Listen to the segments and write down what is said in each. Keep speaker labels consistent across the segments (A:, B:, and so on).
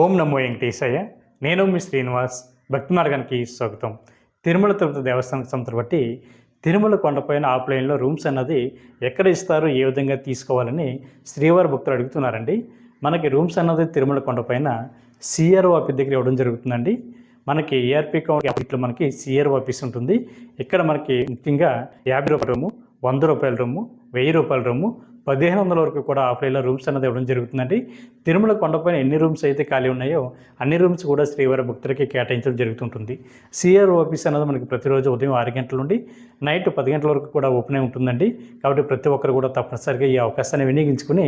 A: ఓం నమో వెంకటేశయ్య. నేను మీ శ్రీనివాస్. భక్తి మార్గానికి స్వాగతం. తిరుమల తిరుపతి దేవస్థానం సంస్థ బట్టి తిరుమల కొండపైన ఆఫ్లైన్లో రూమ్స్ అన్నది ఎక్కడ ఇస్తారు ఏ విధంగా తీసుకోవాలని శ్రీవారి భక్తులు అడుగుతున్నారండి. మనకి రూమ్స్ అన్నది తిరుమల కొండపైన సిఆర్ఓ ఆఫీస్ దగ్గర ఇవ్వడం జరుగుతుందండి. మనకి ఏఆర్పీ కౌంట్లో మనకి సిఆర్ఓ ఆఫీస్ ఉంటుంది. ఇక్కడ మనకి ముఖ్యంగా యాభై రూపాయల రూము వంద రూపాయల రూము వెయ్యి రూపాయల రూము పదిహేను వందల వరకు కూడా ఆఫ్లైన్లో రూమ్స్ అనేది ఇవ్వడం జరుగుతుందండి. తిరుమల కొండపైన ఎన్ని రూమ్స్ అయితే ఖాళీ ఉన్నాయో అన్ని రూమ్స్ కూడా శ్రీవారి భక్తులకి కేటాయించడం జరుగుతుంటుంది. సిఆర్ ఆఫీస్ అనేది మనకి ప్రతిరోజు ఉదయం ఆరు గంటల నుండి నైట్ పది గంటల వరకు కూడా ఓపెన్ అయి ఉంటుందండి. కాబట్టి ప్రతి ఒక్కరు కూడా తప్పనిసరిగా ఈ అవకాశాన్ని వినియోగించుకుని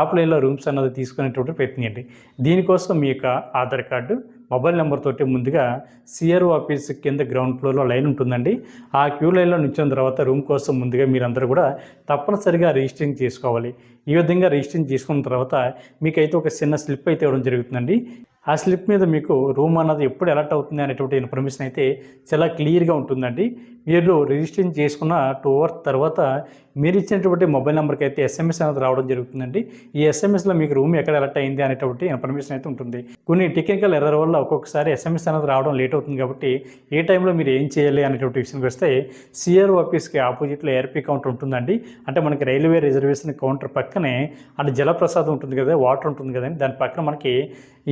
A: ఆఫ్లైన్లో రూమ్స్ అన్నది తీసుకునేటువంటి ప్రయత్నించండి దీనికోసం మీ యొక్క ఆధార్ కార్డు మొబైల్ నెంబర్ తోటి ముందుగా సిఆర్ఓ ఆఫీస్ కింద గ్రౌండ్ ఫ్లోర్లో లైన్ ఉంటుందండి. ఆ క్యూ లైన్లో నిల్చిన తర్వాత రూమ్ కోసం ముందుగా మీరందరూ కూడా తప్పనిసరిగా రిజిస్ట్రింగ్ చేసుకోవాలి. ఈ విధంగా రిజిస్ట్రింగ్ చేసుకున్న తర్వాత మీకైతే ఒక చిన్న స్లిప్ అయితే ఇవ్వడం జరుగుతుందండి. ఆ స్లిప్ మీద మీకు రూమ్ అన్నది ఎప్పుడు అలర్ట్ అవుతుంది అనేటువంటి ఇన్ఫర్మేషన్ అయితే చాలా క్లియర్గా ఉంటుందండి. మీరు రిజిస్ట్రేషన్ చేసుకున్న టూ అవర్స్ తర్వాత మీరు ఇచ్చినటువంటి మొబైల్ నెంబర్కి అయితే ఎస్ఎంఎస్ అనేది రావడం జరుగుతుందండి. ఈ ఎస్ఎంఎస్లో మీకు రూమ్ ఎక్కడ అలర్ట్ అయింది అనేటువంటి ఇన్ఫర్మేషన్ అయితే ఉంటుంది. కొన్ని టెక్నికల్ ఎర్రర్ వల్ల ఒక్కొక్కసారి ఎస్ఎంఎస్ అనేది రావడం లేట్ అవుతుంది కాబట్టి ఏ టైంలో మీరు ఏం చేయాలి అనేటువంటి విషయానికి వస్తే సిఆర్ ఆఫీస్కి ఆపోజిట్లో ఏఆర్పీ కౌంటర్ ఉంటుందండి. అంటే మనకి రైల్వే రిజర్వేషన్ కౌంటర్ పక్కనే అంటే జలప్రసాదం ఉంటుంది కదా వాటర్ ఉంటుంది కదండి. దాని పక్కన మనకి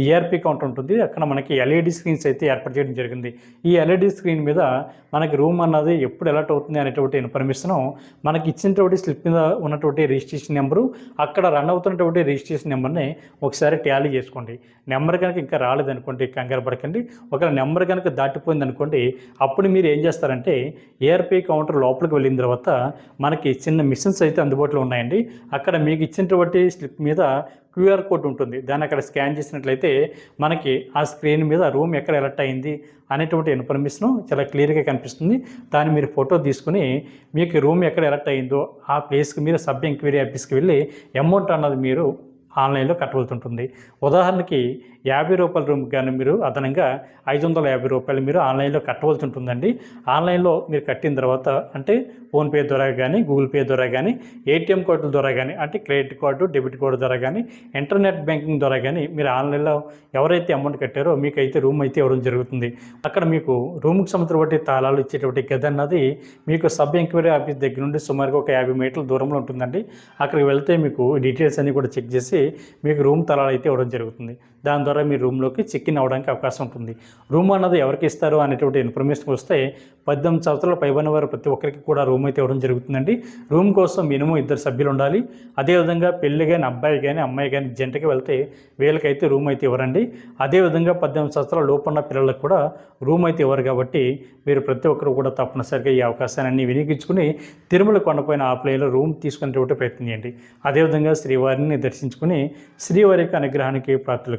A: ఈఆర్పీ కౌంటర్ ఉంటుంది. అక్కడ మనకి ఎల్ఈడి స్క్రీన్స్ అయితే ఏర్పాటు చేయడం జరిగింది. ఈ ఎల్ఈడి స్క్రీన్ మీద మనకి రూమ్ అన్నది ఎప్పుడు అలర్ట్ అవుతుంది అనేటువంటి ఇన్ఫర్మేషన్ మనకి ఇచ్చినటువంటి స్లిప్ మీద ఉన్నటువంటి రిజిస్ట్రేషన్ నెంబరు అక్కడ రన్ అవుతున్నటువంటి రిజిస్ట్రేషన్ నెంబర్ని ఒకసారి ట్యాలీ చేసుకోండి. నెంబర్ కనుక ఇంకా రాలేదనుకోండి కంగారు పడకండి. ఒకవేళ నెంబర్ కనుక దాటిపోయింది అనుకోండి అప్పుడు మీరు ఏం చేస్తారంటే ఏఆర్పీ కౌంటర్ లోపలికి వెళ్ళిన తర్వాత మనకి చిన్న మిషన్స్ అయితే అందుబాటులో ఉన్నాయండి. అక్కడ మీకు ఇచ్చినటువంటి స్లిప్ మీద క్యూఆర్ కోడ్ ఉంటుంది. దాన్ని అక్కడ స్కాన్ చేసినట్లయితే మనకి ఆ స్క్రీన్ మీద రూమ్ ఎక్కడ ఎలర్ట్ అయింది అనేటువంటి ఇన్ఫర్మేషన్ చాలా క్లియర్గా కనిపిస్తుంది. దాన్ని మీరు ఫోటో తీసుకుని మీకు రూమ్ ఎక్కడ ఎలర్ట్ అయిందో ఆ ప్లేస్కి మీరు సబ్ ఎంక్వైరీ ఆఫీస్కి వెళ్ళి అమౌంట్ అన్నది మీరు ఆన్లైన్లో కట్టవలసి ఉంటుంది ఉదాహరణకి యాభై రూపాయల రూమ్కి కానీ మీరు అదనంగా ఐదు వందల యాభై రూపాయలు మీరు ఆన్లైన్లో కట్టవలసి ఉంటుందండి. ఆన్లైన్లో మీరు కట్టిన తర్వాత అంటే ఫోన్పే ద్వారా కానీ గూగుల్ పే ద్వారా కానీ ఏటీఎం కార్డుల ద్వారా కానీ అంటే క్రెడిట్ కార్డు డెబిట్ కార్డు ద్వారా కానీ ఇంటర్నెట్ బ్యాంకింగ్ ద్వారా కానీ మీరు ఆన్లైన్లో ఎవరైతే అమౌంట్ కట్టారో మీకు అయితే రూమ్ అయితే ఇవ్వడం జరుగుతుంది. అక్కడ మీకు రూమ్కి సంబంధించిన తాళాలు ఇచ్చేటువంటి గది అన్నది మీకు సబ్ ఎంక్వైరీ ఆఫీస్ దగ్గర నుండి సుమారుగా ఒక యాభై మీటర్ల దూరంలో ఉంటుందండి. అక్కడికి వెళ్తే మీకు డీటెయిల్స్ అన్నీ కూడా చెక్ చేసి మీకు రూమ్ తలాలు అయితే ఇవ్వడం జరుగుతుంది. దాని ద్వారా మీ రూమ్లోకి చెక్ ఇన్ అవ్వడానికి అవకాశం ఉంటుంది. రూమ్ అన్నది ఎవరికి ఇస్తారు అనేటువంటి ఇన్ఫర్మేషన్ వస్తే పద్దెనిమిది సంవత్సరాల పైబడిన వారు ప్రతి ఒక్కరికి కూడా రూమ్ అయితే ఇవ్వడం జరుగుతుందండి. రూమ్ కోసం మినిమం ఇద్దరు సభ్యులు ఉండాలి. అదేవిధంగా పెళ్ళి కానీ అబ్బాయి కానీ అమ్మాయి కానీ జంటకి వెళ్తే వీళ్ళకైతే రూమ్ అయితే ఇవ్వరండి. అదేవిధంగా పద్దెనిమిది సంవత్సరాల లోపున్న పిల్లలకు కూడా రూమ్ అయితే ఇవ్వరు కాబట్టి మీరు ప్రతి ఒక్కరు కూడా తప్పనిసరిగా ఈ అవకాశాన్ని వినియోగించుకుని తిరుమల కొండపైన ఆఫ్లైన్లో రూమ్ తీసుకునేటువంటి ప్రయత్నం చేయండి. అదేవిధంగా శ్రీవారిని దర్శించుకుని శ్రీవారి యొక్క అనుగ్రహానికి ప్రార్థనలు